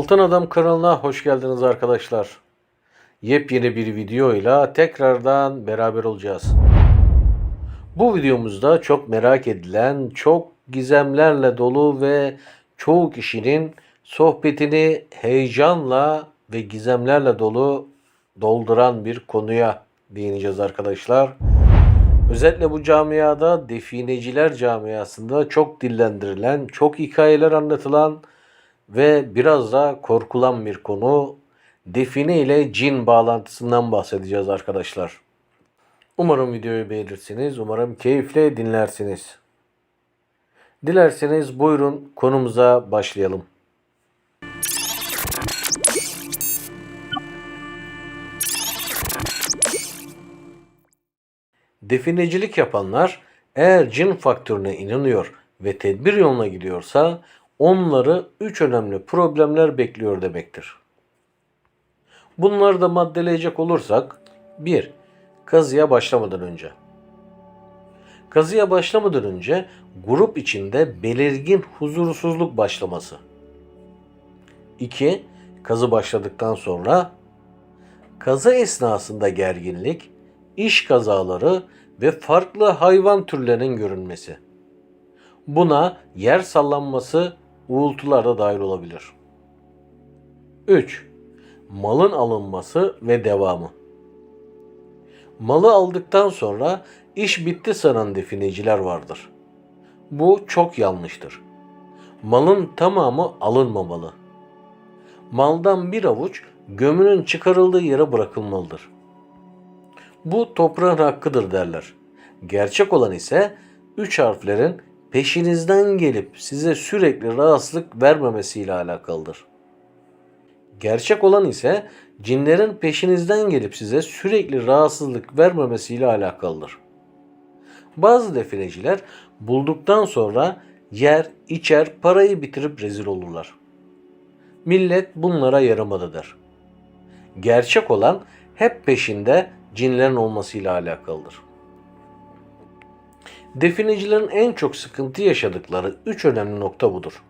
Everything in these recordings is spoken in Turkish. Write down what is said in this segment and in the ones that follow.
Altın Adam kanalına hoş geldiniz arkadaşlar. Yepyeni bir videoyla tekrardan beraber olacağız. Bu videomuzda çok merak edilen, çok gizemlerle dolu ve çoğu kişinin sohbetini heyecanla ve gizemlerle dolu dolduran bir konuya değineceğiz arkadaşlar. Özellikle bu camiada defineciler camiasında çok dillendirilen, çok hikayeler anlatılan ve biraz da korkulan bir konu define ile cin bağlantısından bahsedeceğiz arkadaşlar. Umarım videoyu beğenirsiniz. Umarım keyifle dinlersiniz. Dilerseniz buyurun konumuza başlayalım. Definecilik yapanlar eğer cin faktörüne inanıyor ve tedbir yoluna gidiyorsa onları üç önemli problemler bekliyor demektir. Bunları da maddeleyecek olursak 1. Kazıya başlamadan önce. Kazıya başlamadan önce grup içinde belirgin huzursuzluk başlaması. 2. Kazı başladıktan sonra kazı esnasında gerginlik, iş kazaları ve farklı hayvan türlerinin görünmesi. Buna yer sallanması, uğultular da dahil olabilir. 3. Malın alınması ve devamı. Malı aldıktan sonra iş bitti sanan defineciler vardır. Bu çok yanlıştır. Malın tamamı alınmamalı. Maldan bir avuç gömünün çıkarıldığı yere bırakılmalıdır. Bu toprağın hakkıdır derler. Gerçek olan ise üç harflerin peşinizden gelip size sürekli rahatsızlık vermemesiyle alakalıdır. Gerçek olan ise cinlerin peşinizden gelip size sürekli rahatsızlık vermemesiyle alakalıdır. Bazı defineciler bulduktan sonra yer, içer, parayı bitirip rezil olurlar. Millet bunlara yaramadı der. Gerçek olan hep peşinde cinlerin olmasıyla alakalıdır. Definecilerin en çok sıkıntı yaşadıkları üç önemli nokta budur.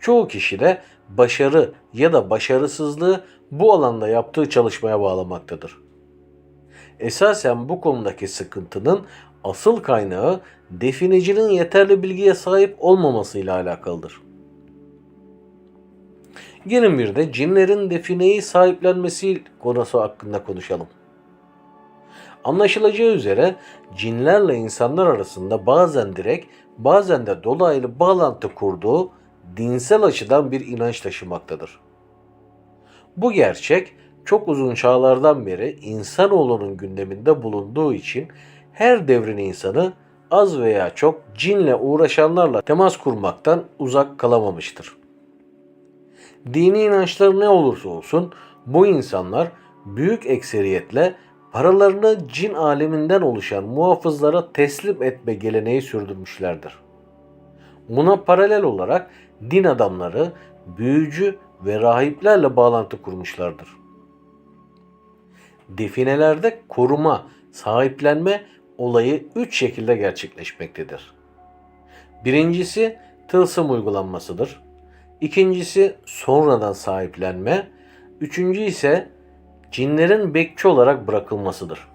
Çoğu kişi de başarı ya da başarısızlığı bu alanda yaptığı çalışmaya bağlamaktadır. Esasen bu konudaki sıkıntının asıl kaynağı definecinin yeterli bilgiye sahip olmamasıyla alakalıdır. Gelin bir de cinlerin defineyi sahiplenmesi konusu hakkında konuşalım. Anlaşılacağı üzere cinlerle insanlar arasında bazen direkt bazen de dolaylı bağlantı kurduğu dinsel açıdan bir inanç taşımaktadır. Bu gerçek çok uzun çağlardan beri insanoğlunun gündeminde bulunduğu için her devrin insanı az veya çok cinle uğraşanlarla temas kurmaktan uzak kalamamıştır. Dini inançları ne olursa olsun bu insanlar büyük ekseriyetle paralarını cin aleminden oluşan muhafızlara teslim etme geleneği sürdürmüşlerdir. Buna paralel olarak din adamları, büyücü ve rahiplerle bağlantı kurmuşlardır. Definelerde koruma, sahiplenme olayı üç şekilde gerçekleşmektedir. Birincisi tılsım uygulanmasıdır. İkincisi sonradan sahiplenme. Üçüncü ise cinlerin bekçi olarak bırakılmasıdır.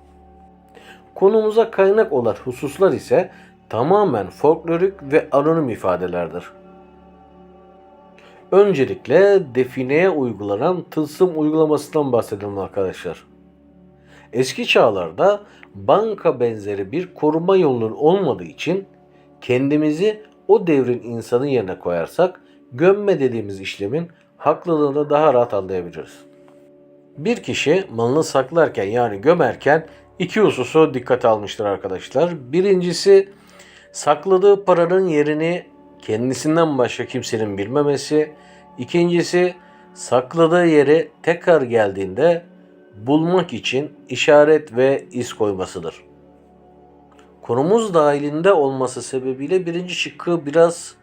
Konumuza kaynak olan hususlar ise tamamen folklorik ve anonim ifadelerdir. Öncelikle defineye uygulanan tılsım uygulamasından bahsedelim arkadaşlar. Eski çağlarda banka benzeri bir koruma yolunun olmadığı için kendimizi o devrin insanı yerine koyarsak gömme dediğimiz işlemin haklılığını daha rahat anlayabiliriz. Bir kişi malını saklarken yani gömerken iki hususu dikkate almıştır arkadaşlar. Birincisi sakladığı paranın yerini kendisinden başka kimsenin bilmemesi. İkincisi sakladığı yeri tekrar geldiğinde bulmak için işaret ve iz koymasıdır. Konumuz dahilinde olması sebebiyle birinci şıkkı biraz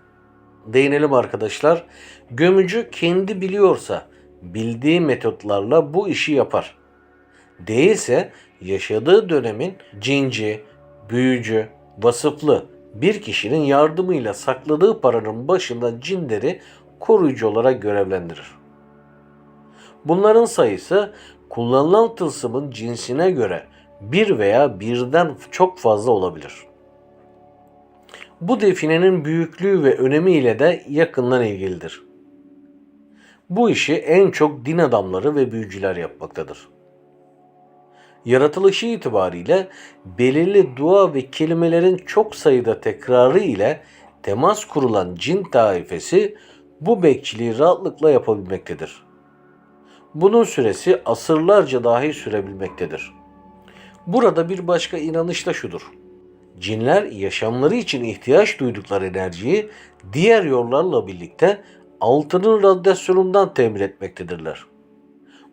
değinelim arkadaşlar. Gömücü kendi biliyorsa bildiği metotlarla bu işi yapar. Değilse yaşadığı dönemin cinci, büyücü, vasıflı bir kişinin yardımıyla sakladığı paranın başında cinleri koruyucu olarak görevlendirir. Bunların sayısı kullanılan tılsımın cinsine göre bir veya birden çok fazla olabilir. Bu definenin büyüklüğü ve önemi ile de yakından ilgilidir. Bu işi en çok din adamları ve büyücüler yapmaktadır. Yaratılışı itibariyle belirli dua ve kelimelerin çok sayıda tekrarı ile temas kurulan cin taifesi bu bekçiliği rahatlıkla yapabilmektedir. Bunun süresi asırlarca dahi sürebilmektedir. Burada bir başka inanış da şudur. Cinler yaşamları için ihtiyaç duydukları enerjiyi diğer yollarla birlikte altının radyasyonundan temin etmektedirler.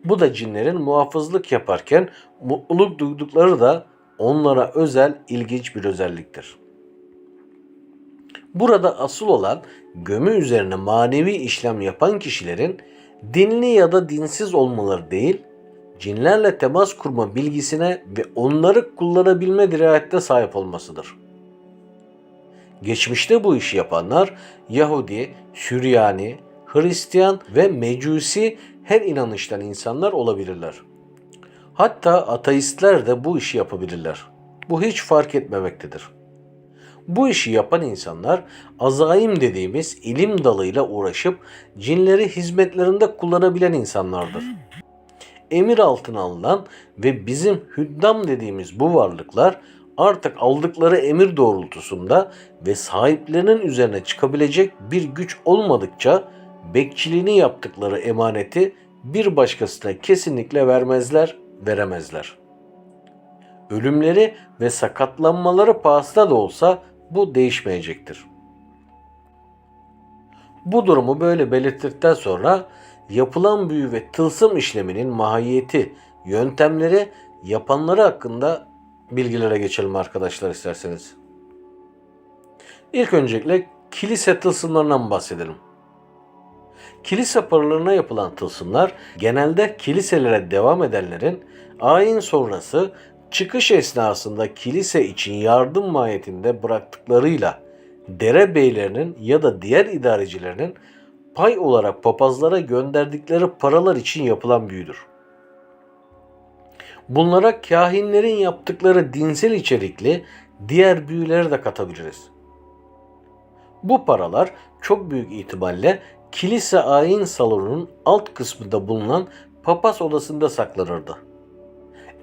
Bu da cinlerin muhafızlık yaparken mutluluk duydukları da onlara özel ilginç bir özelliktir. Burada asıl olan gömü üzerine manevi işlem yapan kişilerin dinli ya da dinsiz olmaları değil, cinlerle temas kurma bilgisine ve onları kullanabilme dirayette sahip olmasıdır. Geçmişte bu işi yapanlar Yahudi, Süryani, Hristiyan ve Mecusi her inanıştan insanlar olabilirler. Hatta ateistler de bu işi yapabilirler. Bu hiç fark etmemektedir. Bu işi yapan insanlar azaim dediğimiz ilim dalıyla uğraşıp cinleri hizmetlerinde kullanabilen insanlardır. Emir altına alınan ve bizim hüddam dediğimiz bu varlıklar artık aldıkları emir doğrultusunda ve sahiplerinin üzerine çıkabilecek bir güç olmadıkça bekçiliğini yaptıkları emaneti bir başkasına kesinlikle vermezler, veremezler. Ölümleri ve sakatlanmaları pahasına da olsa bu değişmeyecektir. Bu durumu böyle belirttikten sonra yapılan büyü ve tılsım işleminin mahiyeti, yöntemleri, yapanları hakkında bilgilere geçelim arkadaşlar isterseniz. İlk öncelikle kilise tılsımlarından bahsedelim. Kilise paralarına yapılan tılsımlar genelde kiliselere devam edenlerin ayin sonrası çıkış esnasında kilise için yardım mahiyetinde bıraktıklarıyla derebeylerinin ya da diğer idarecilerinin pay olarak papazlara gönderdikleri paralar için yapılan büyüdür. Bunlara kahinlerin yaptıkları dinsel içerikli diğer büyüleri de katabiliriz. Bu paralar çok büyük ihtimalle kilise ayin salonunun alt kısmında bulunan papaz odasında saklanırdı.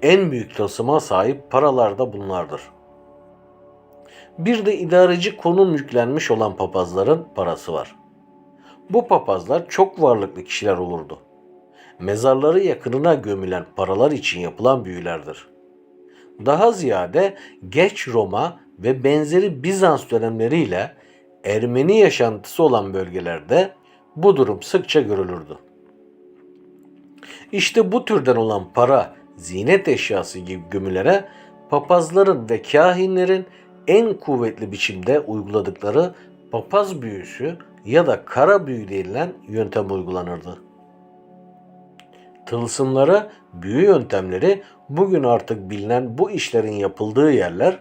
En büyük tılsıma sahip paralar da bunlardır. Bir de idareci konum yüklenmiş olan papazların parası var. Bu papazlar çok varlıklı kişiler olurdu. Mezarları yakınına gömülen paralar için yapılan büyülerdir. Daha ziyade geç Roma ve benzeri Bizans dönemleriyle Ermeni yaşantısı olan bölgelerde bu durum sıkça görülürdü. İşte bu türden olan para, zinet eşyası gibi gömülere papazların ve kahinlerin en kuvvetli biçimde uyguladıkları papaz büyüsü ya da kara büyü denilen yöntem uygulanırdı. Tılsımlara büyü yöntemleri bugün artık bilinen bu işlerin yapıldığı yerler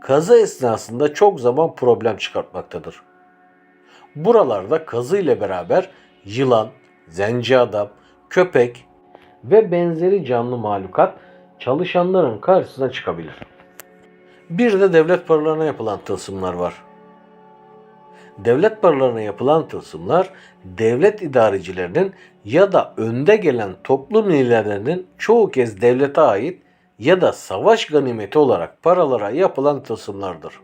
kazı esnasında çok zaman problem çıkartmaktadır. Buralarda kazı ile beraber yılan, zenci adam, köpek ve benzeri canlı mahlukat çalışanların karşısına çıkabilir. Bir de devlet paralarına yapılan tılsımlar var. Devlet paralarına yapılan tılsımlar devlet idarecilerinin ya da önde gelen toplum liderlerinin çoğu kez devlete ait ya da savaş ganimeti olarak paralara yapılan tılsımlardır.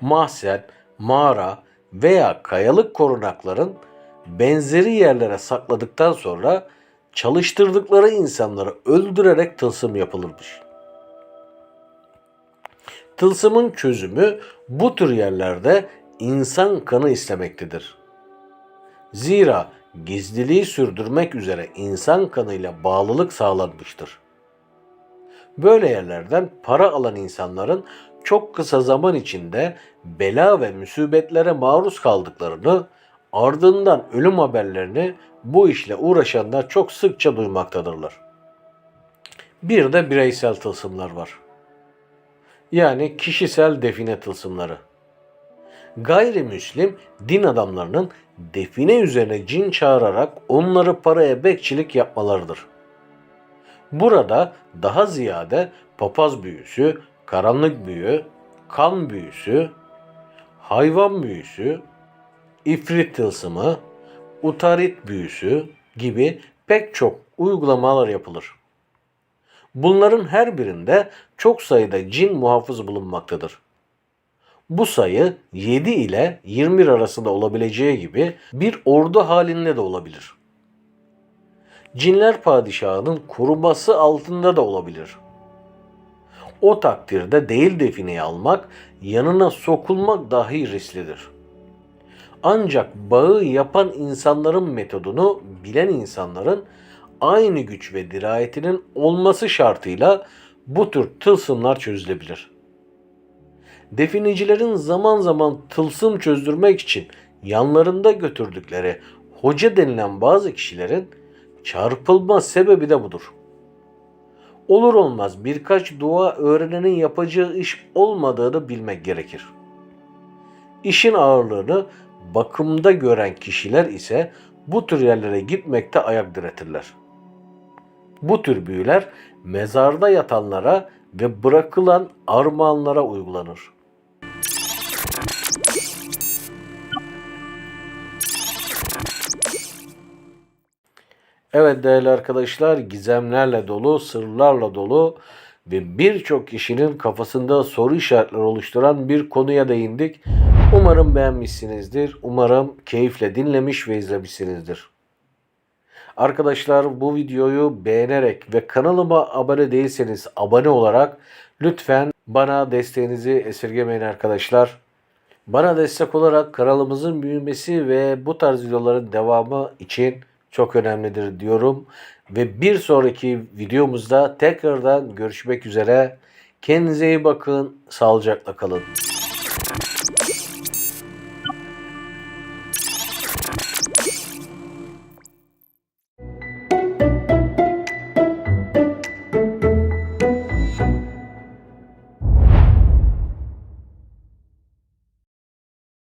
Mahzen, mağara veya kayalık korunakların benzeri yerlere sakladıktan sonra çalıştırdıkları insanları öldürerek tılsım yapılırmış. Tılsımın çözümü bu tür yerlerde insan kanı istemektedir. Zira gizliliği sürdürmek üzere insan kanıyla bağlılık sağlanmıştır. Böyle yerlerden para alan insanların çok kısa zaman içinde bela ve musibetlere maruz kaldıklarını, ardından ölüm haberlerini bu işle uğraşanlar çok sıkça duymaktadırlar. Bir de bireysel tılsımlar var. Yani kişisel define tılsımları. Gayrimüslim din adamlarının define üzerine cin çağırarak onları paraya bekçilik yapmalarıdır. Burada daha ziyade papaz büyüsü, karanlık büyü, kan büyüsü, hayvan büyüsü, ifrit tılsımı, utarit büyüsü gibi pek çok uygulamalar yapılır. Bunların her birinde çok sayıda cin muhafız bulunmaktadır. Bu sayı 7 ile 21 arasında olabileceği gibi bir ordu halinde de olabilir. Cinler padişahının koruması altında da olabilir. O takdirde değil defineyi almak, yanına sokulmak dahi risklidir. Ancak bağı yapan insanların metodunu bilen insanların aynı güç ve dirayetinin olması şartıyla bu tür tılsımlar çözülebilir. Definecilerin zaman zaman tılsım çözdürmek için yanlarında götürdükleri hoca denilen bazı kişilerin çarpılma sebebi de budur. Olur olmaz birkaç dua öğrenenin yapacağı iş olmadığını bilmek gerekir. İşin ağırlığını bakımda gören kişiler ise bu tür yerlere gitmekte ayak diretirler. Bu tür büyüler mezarda yatanlara ve bırakılan armağanlara uygulanır. Evet değerli arkadaşlar gizemlerle dolu, sırlarla dolu ve birçok kişinin kafasında soru işaretleri oluşturan bir konuya değindik. Umarım beğenmişsinizdir. Umarım keyifle dinlemiş ve izlemişsinizdir. Arkadaşlar bu videoyu beğenerek ve kanalıma abone değilseniz abone olarak lütfen bana desteğinizi esirgemeyin arkadaşlar. Bana destek olarak kanalımızın büyümesi ve bu tarz videoların devamı için çok önemlidir diyorum. Ve bir sonraki videomuzda tekrardan görüşmek üzere. Kendinize iyi bakın. Sağlıcakla kalın.